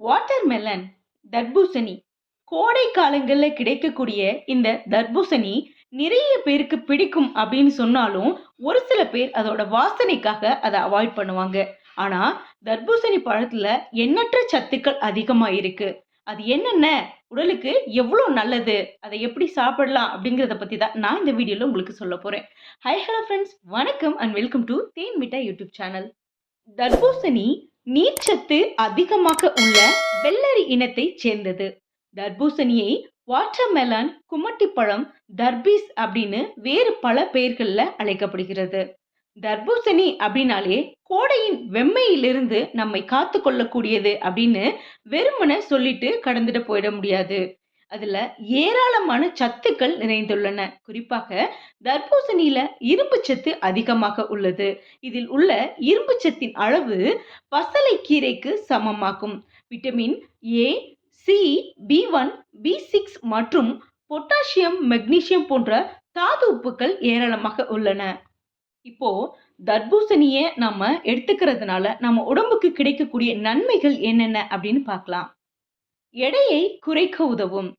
Watermelon தர்பூசணி. கோடை காலங்களில் கிடைக்கக்கூடிய இந்த தர்பூசணி நிறைய பேருக்கு பிடிக்கும் அப்படின்னு சொன்னாலும் ஒரு சில பேர் அதோட வாசனைக்காக அதை அவாய்ட் பண்ணுவாங்க. ஆனா தர்பூசணி பழத்துல எண்ணற்ற சத்துக்கள் அதிகமா இருக்கு. அது என்னென்ன? உடலுக்கு எவ்வளோ நல்லது? அதை எப்படி சாப்பிடலாம் அப்படிங்கிறத பற்றி தான் நான் இந்த வீடியோவில் உங்களுக்கு சொல்ல போகிறேன் ஹை ஹலோ ஃப்ரெண்ட்ஸ் வணக்கம் and welcome to Then Mitta YouTube channel. தர்பூசணி நீர்ச்சத்து அதிகமாக உள்ள வெள்ளரி இனத்தைச் சேர்ந்தது. தர்பூசணியை வாட்டர்மெலன் குமட்டிப்பழம் தர்பீஸ் அப்படின்னு வேறு பல பெயர்களில் அழைக்கப்படுகிறது. தர்பூசணி அப்படின்னாலே கோடையின் வெம்மையிலிருந்து நம்மை காத்து கொள்ளக்கூடியது அப்படின்னு வெறுமனை சொல்லிட்டு கடந்துட்டு போயிட முடியாது. அதுல ஏராளமான சத்துக்கள் நிறைந்துள்ளன. குறிப்பாக தர்பூசணியில இரும்பு சத்து அதிகமாக உள்ளது. இதில் உள்ள இரும்பு சத்தின் அளவு பசலை கீரைக்கு சமமாகும். Vitamin A C B one B six மற்றும் பொட்டாசியம் மெக்னீசியம் போன்ற தாது உப்புக்கள் ஏராளமாக உள்ளன. இப்போ தர்பூசணியை நம்ம எடுத்துக்கிறதுனால நம்ம உடம்புக்கு கிடைக்கக்கூடிய நன்மைகள் என்னென்ன அப்படின்னு பார்க்கலாம். எடையை குறைக்க உதவும்.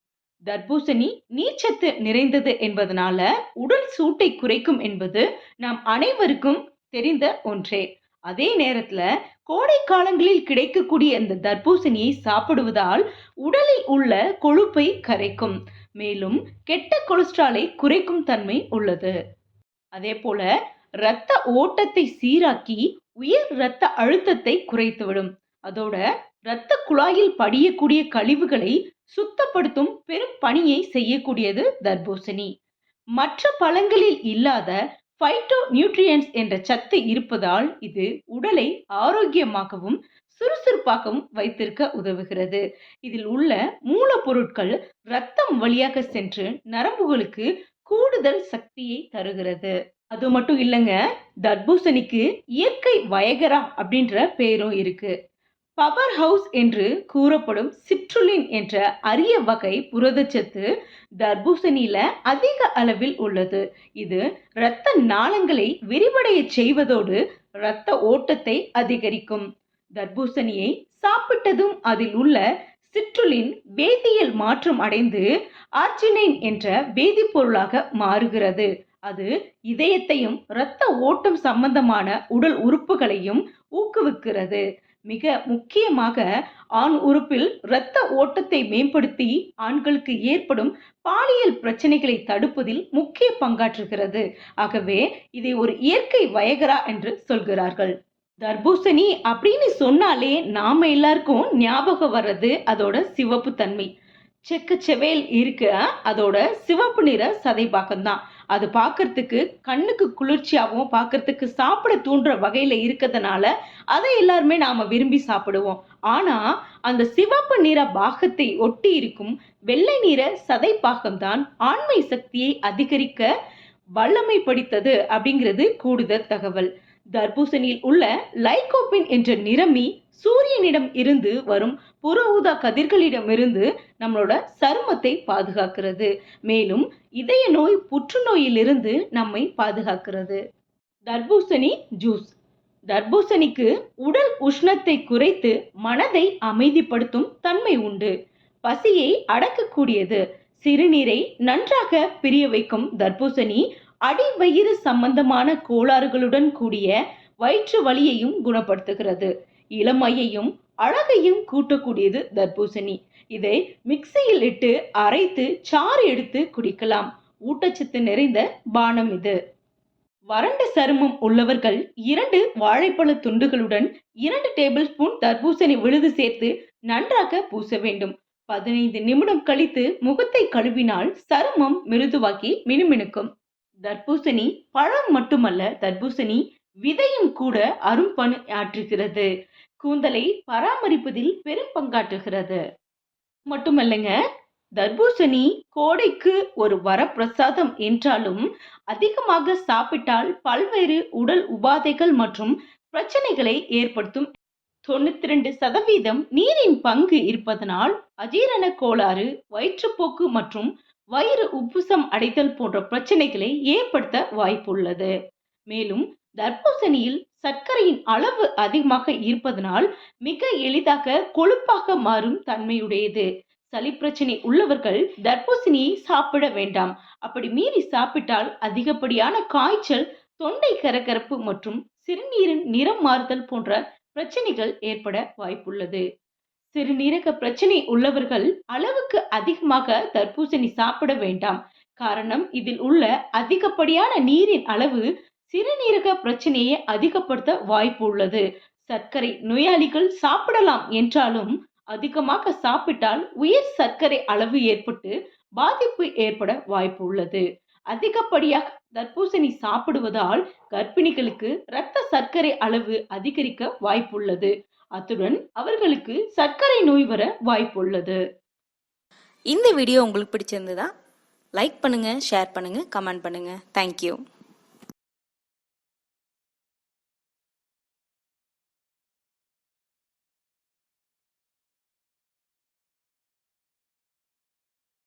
தர்பூசணி நீர்ச்சத்து நிறைந்தது என்பதனால உடல் சூட்டை குறைக்கும் என்பது நாம் அனைவருக்கும் தெரிந்த ஒன்றே. அதே நேரத்துல கோடை காலங்களில் கிடைக்கக்கூடிய இந்த தர்பூசணியை சாப்பிடுவதால் உடலில் உள்ள கொழுப்பை கரைக்கும். மேலும் கெட்ட கொலஸ்ட்ராலை குறைக்கும் தன்மை உள்ளது. அதே போல இரத்த ஓட்டத்தை சீராக்கி உயர் இரத்த அழுத்தத்தை குறைத்துவிடும். அதோட இரத்த குழாயில் படியக்கூடிய கழிவுகளை சுத்தப்படுத்தும் பெரும் பணியை செய்யக்கூடியது தர்பூசணி. மற்ற பழங்களில் இல்லாத ஃபைட்டோ நியூட்ரியன்ஸ் என்ற சத்து இருப்பதால் இது உடலை ஆரோக்கியமாகவும் சுறுசுறுப்பாகவும் வைத்திருக்க உதவுகிறது. இதில் உள்ள மூலப்பொருட்கள் ரத்தம் வழியாக சென்று நரம்புகளுக்கு கூடுதல் சக்தியை தருகிறது. அது மட்டும் இல்லைங்க தர்பூசணிக்கு இயற்கை வயகரா அப்படின்ற பேரும் இருக்கு. பவர் ஹவுஸ் என்று கூறப்படும் சிற்றுலின் என்ற அரிய வகை புரதச்சத்து தர்பூசணியில அதிக அளவில் உள்ளது. இது இரத்த நாளங்களை விரிவடைய செய்வதோடு இரத்த ஓட்டத்தை அதிகரிக்கும். தர்பூசணியை சாப்பிட்டதும் அதில் உள்ள சிற்றுலின் வேதியியல் மாற்றம் அடைந்து ஆர்ஜினைன் என்ற வேதிப்பொருளாக மாறுகிறது. அது இதயத்தையும் இரத்த ஓட்டம் சம்பந்தமான உடல் உறுப்புகளையும் ஊக்குவிக்கிறது. மிக முக்கியமாக ஆண் உறுப்பில் இரத்த ஓட்டத்தை மேம்படுத்தி ஆண்களுக்கு ஏற்படும் பாலியல் பிரச்சனைகளை தடுப்பதில் முக்கிய பங்காற்றுகிறது. ஆகவே இதை ஒரு இயற்கை வயகரா என்று சொல்கிறார்கள். தர்பூசணி அப்படின்னு சொன்னாலே நாம எல்லாருக்கும் ஞாபகம் வர்றது அதோட சிவப்பு தன்மை செக்கு செவேல் இருக்கு அதோட சிவப்பு நிற சதை தான். அது பார்க்கறதுக்கு கண்ணுக்கு குளிர்ச்சியாகவும் பார்க்கறதுக்கு சாப்பிட தூண்டுற வகையில் இருக்கிறதுனால அதை எல்லாருமே நாம் விரும்பி சாப்பிடுவோம். ஆனால் அந்த சிவப்பு நிற பாகத்தை ஒட்டி இருக்கும் வெள்ளை நிற சதை பாகம்தான் ஆண்மை சக்தியை அதிகரிக்க வல்லமை படித்தது அப்படிங்கிறது கூடுதல் தகவல். தர்பூசணியில் உள்ள லைகோபின் என்ற நிறமி சூரியனிடம் இருந்து வரும் புற ஊதா கதிர்களிடமிருந்து நம்மளோட சருமத்தை பாதுகாக்கிறது. மேலும் இதய நோய் புற்றுநோயிலிருந்து நம்மை பாதுகாக்கிறது. தர்பூசணி ஜூஸ். தர்பூசணிக்கு உடல் உஷ்ணத்தை குறைத்து மனதை அமைதிப்படுத்தும் தன்மை உண்டு. பசியை அடக்கக்கூடியது. சிறுநீரை நன்றாக பிரிய வைக்கும் தர்பூசணி அடிவயிறு சம்பந்தமான கோளாறுகளுடன் கூடிய வயிற்று வலியையும் குணப்படுத்துகிறது. இளமையையும் அழகையும் கூட்டக்கூடியது தர்பூசணி. இதை மிக்சியில் இட்டு அரைத்து சாறு எடுத்து குடிக்கலாம். ஊட்டச்சத்து நிறைந்த பானம் இது. வறண்ட சருமம் உள்ளவர்கள் இரண்டு வாழைப்பழ துண்டுகளுடன் இரண்டு டேபிள் ஸ்பூன் தர்பூசணி விழுது சேர்த்து நன்றாக பூச வேண்டும். பதினைந்து நிமிடம் கழித்து முகத்தை கழுவினால் சருமம் மிருதுவாக்கி மினுமினுக்கும். தர்பூசணி பழம் மட்டுமல்ல தர்பூசணி விதையும் கூட அரும் பணியாற்றுகிறது கூந்தலை பராமரிப்பதில் பெரும் பங்காற்றுகிறது. மட்டுமல்லங்க தர்பூசணி கோடைக்கு ஒரு வரப்பிரசாதம் என்றாலும் அதிகமாக சாப்பிட்டால் பல்வேறு உடல் உபாதைகள் மற்றும் பிரச்சனைகளை ஏற்படுத்தும். தொண்ணூத்தி ரெண்டு சதவீதம் நீரின் பங்கு இருப்பதனால் அஜீரண கோளாறு வயிற்றுப்போக்கு மற்றும் வயிறு உப்புசம் அடைதல் போன்ற பிரச்சனைகளை ஏற்படுத்த வாய்ப்புள்ளது. மேலும் தர்பூசணியில் சர்க்கரையின் அளவு அதிகமாக இருப்பதனால் மிக எளிதாக கொழுப்பாக மாறும் தன்மையுடையது. சளி பிரச்சனை உள்ளவர்கள் தர்பூசணியை சாப்பிட வேண்டாம். அப்படி மீறி சாப்பிட்டால் அதிகப்படியான காய்ச்சல் தொண்டை கரகரப்பு மற்றும் சிறுநீரின் நிறம் மாறுதல் போன்ற பிரச்சனைகள் ஏற்பட வாய்ப்புள்ளது. சிறுநீரக பிரச்சனை உள்ளவர்கள் அளவுக்கு அதிகமாக தர்பூசணி சாப்பிட வேண்டாம். காரணம் இதில் உள்ள அதிகப்படியான நீரின் அளவு சிறுநீரக பிரச்சனையை அதிகப்படுத்த வாய்ப்பு உள்ளது. சர்க்கரை நோயாளிகள் சாப்பிடலாம் என்றாலும் அதிகமாக சாப்பிட்டால் உயர் சர்க்கரை அளவு ஏற்பட்டு பாதிப்பு ஏற்பட வாய்ப்பு உள்ளது. அதிகப்படியாக தர்பூசணி சாப்பிடுவதால் கர்ப்பிணிகளுக்கு இரத்த சர்க்கரை அளவு அதிகரிக்க வாய்ப்புள்ளது அத்துடன் அவர்களுக்கு சர்க்கரை நோய் வர வாய்ப்புள்ளது. இந்த வீடியோ உங்களுக்கு பிடிச்சிருந்ததா? லைக் பண்ணுங்கள் ஷேர் பண்ணுங்கள் கமெண்ட் பண்ணுங்கள் தேங்க்யூ